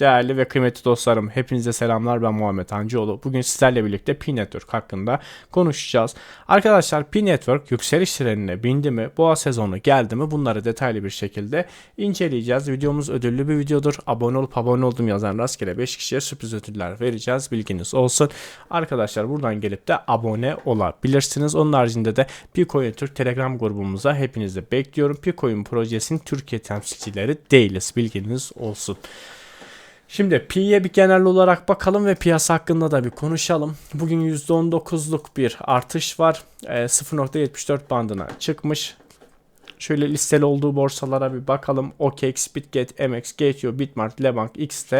Değerli ve kıymetli dostlarım, hepinize selamlar. Ben Muhammed Hancıoğlu. Bugün sizlerle birlikte Pi Network hakkında konuşacağız. Arkadaşlar Pi Network yükseliş trenine bindi mi? Boğa sezonu geldi mi? Bunları detaylı bir şekilde inceleyeceğiz. Videomuz ödüllü bir videodur. Abone olup abone oldum yazan rastgele 5 kişiye sürpriz ödüller vereceğiz. Bilginiz olsun. Arkadaşlar buradan gelip de abone olabilirsiniz. Onun haricinde de Picoin Türk Telegram grubumuza hepinizi bekliyorum. Picoin projesinin Türkiye temsilcileri değiliz. Bilginiz olsun. Şimdi Pi'ye bir genel olarak bakalım ve piyasa hakkında da bir konuşalım. Bugün %19'luk bir artış var. E, 0.74 bandına çıkmış. Şöyle listeli olduğu borsalara bir bakalım. OKEx, Bitget, MX, Gateo, Bitmart, Lebank, XT.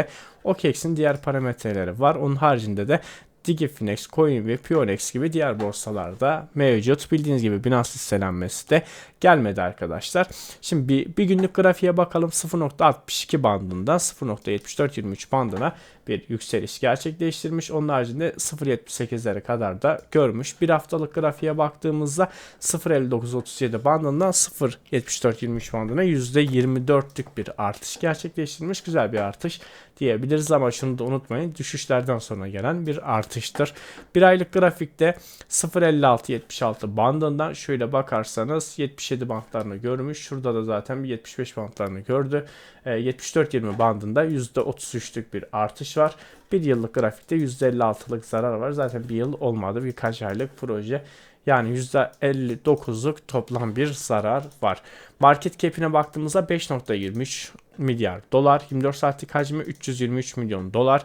OKEx'in diğer parametreleri var. Onun haricinde de Digifinex, Coin ve Pionex gibi diğer borsalarda mevcut. Bildiğiniz gibi Binance listelenmesi de gelmedi arkadaşlar. Şimdi bir, bir günlük grafiğe bakalım. 0.62 bandından 0.7423 bandına bir yükseliş gerçekleştirmiş. Onun haricinde 0.78'lere kadar da görmüş. Bir haftalık grafiğe baktığımızda 0.5937 bandından 0.7423 bandına %24'lük bir artış gerçekleştirmiş. Güzel bir artış diyebiliriz ama şunu da unutmayın düşüşlerden sonra gelen bir artıştır. Bir aylık grafikte 0.56-76 bandından şöyle bakarsanız 77 bandlarını görmüş. Şurada da zaten bir 75 bandlarını gördü. E, 74-20 bandında %33'lük bir artış var. Bir yıllık grafikte %56'lık zarar var. Zaten bir yıl olmadı. Birkaç aylık proje. Yani %59'luk toplam bir zarar var. Market cap'ine baktığımızda 5.23 milyar dolar. 24 saatlik hacmi 323 milyon dolar.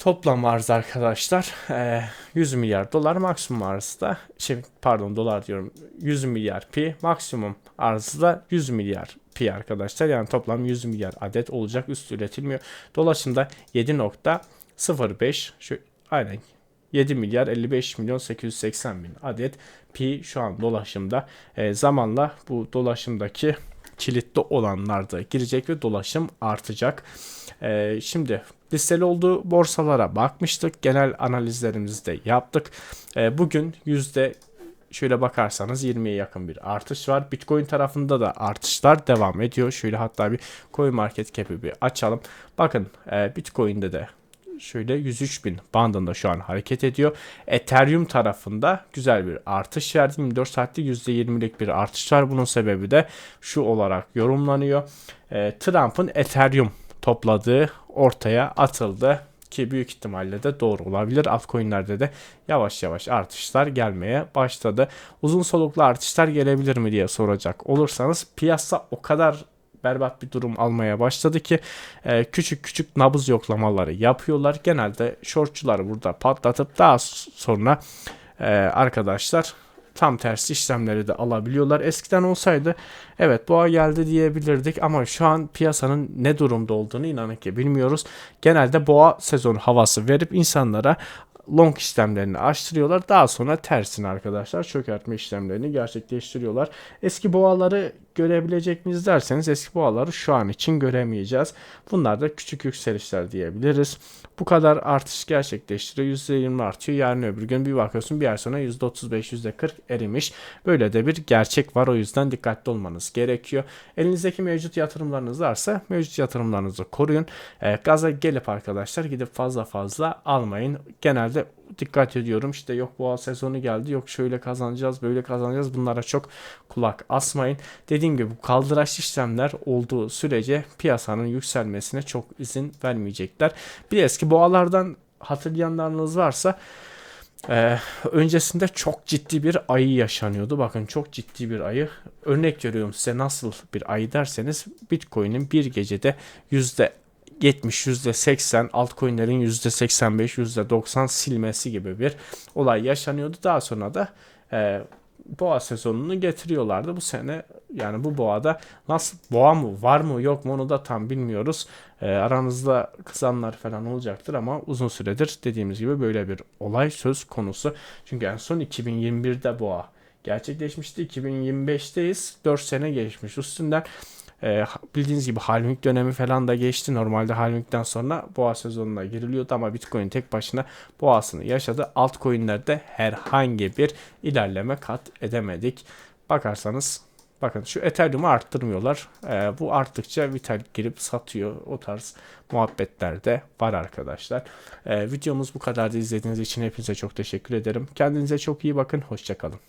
Toplam arz arkadaşlar 100 milyar dolar maksimum arzda şey pardon dolar diyorum 100 milyar pi maksimum arzda 100 milyar pi arkadaşlar yani toplam 100 milyar adet olacak üst üretilmiyor. Dolaşımda 7.05 şu aynen 7 milyar 55 milyon 880 bin adet pi şu an dolaşımda. E, zamanla bu dolaşımdaki kilitli olanlar da girecek ve dolaşım artacak. E, şimdi listeli olduğu borsalara bakmıştık. Genel analizlerimizi de yaptık. E, bugün yüzde şöyle bakarsanız 20'ye yakın bir artış var. Bitcoin tarafında da artışlar devam ediyor. Şöyle hatta bir coin market cap'i bir açalım. Bakın e, Bitcoin'de de şöyle 103 bin bandında şu an hareket ediyor. Ethereum tarafında güzel bir artış verdi. 24 saatte %20'lik bir artış var. Bunun sebebi de şu olarak yorumlanıyor. E, Trump'ın Ethereum topladığı ortaya atıldı ki büyük ihtimalle de doğru olabilir. Altcoin'lerde de yavaş yavaş artışlar gelmeye başladı. Uzun soluklu artışlar gelebilir mi diye soracak olursanız piyasa o kadar berbat bir durum almaya başladı ki e, küçük küçük nabız yoklamaları yapıyorlar. Genelde shortçuları burada patlatıp daha sonra e, arkadaşlar tam tersi işlemleri de alabiliyorlar. Eskiden olsaydı evet boğa geldi diyebilirdik ama şu an piyasanın ne durumda olduğunu inanın ki bilmiyoruz. Genelde boğa sezonu havası verip insanlara long işlemlerini açtırıyorlar. Daha sonra tersine arkadaşlar çökertme işlemlerini gerçekleştiriyorlar. Eski boğaları görebilecek miyiz derseniz eski boğaları şu an için göremeyeceğiz. Bunlar da küçük yükselişler diyebiliriz. Bu kadar artış gerçekleştiriyor. %20 artıyor. Yarın öbür gün bir bakıyorsun bir ay sonra %35, %40 erimiş. Böyle de bir gerçek var. O yüzden dikkatli olmanız gerekiyor. Elinizdeki mevcut yatırımlarınız varsa mevcut yatırımlarınızı koruyun. E, gaza gelip arkadaşlar gidip fazla fazla almayın. Genelde dikkat ediyorum. İşte yok boğa sezonu geldi. Yok şöyle kazanacağız, böyle kazanacağız. Bunlara çok kulak asmayın. Dediğim gibi bu kaldıraç işlemler olduğu sürece piyasanın yükselmesine çok izin vermeyecekler. Bir eski boğalardan hatırlayanlarınız varsa ee, öncesinde çok ciddi bir ayı yaşanıyordu. Bakın çok ciddi bir ayı. Örnek veriyorum size nasıl bir ayı derseniz Bitcoin'in bir gecede yüzde %70, %80 altcoin'lerin %85, %90 silmesi gibi bir olay yaşanıyordu. Daha sonra da e, boğa sezonunu getiriyorlardı. Bu sene yani bu boğada nasıl boğa mı var mı yok mu onu da tam bilmiyoruz. E, aranızda kızanlar falan olacaktır ama uzun süredir dediğimiz gibi böyle bir olay söz konusu. Çünkü en son 2021'de boğa gerçekleşmişti. 2025'teyiz. 4 sene geçmiş üstünden. E, bildiğiniz gibi halving dönemi falan da geçti. Normalde halvingden sonra boğa sezonuna giriliyordu ama Bitcoin tek başına boğasını yaşadı. Altcoin'lerde herhangi bir ilerleme kat edemedik. Bakarsanız Bakın şu Ethereum'u arttırmıyorlar. Ee, bu arttıkça Vitalik girip satıyor. O tarz muhabbetler de var arkadaşlar. Ee, videomuz bu kadardı. İzlediğiniz için hepinize çok teşekkür ederim. Kendinize çok iyi bakın. Hoşçakalın.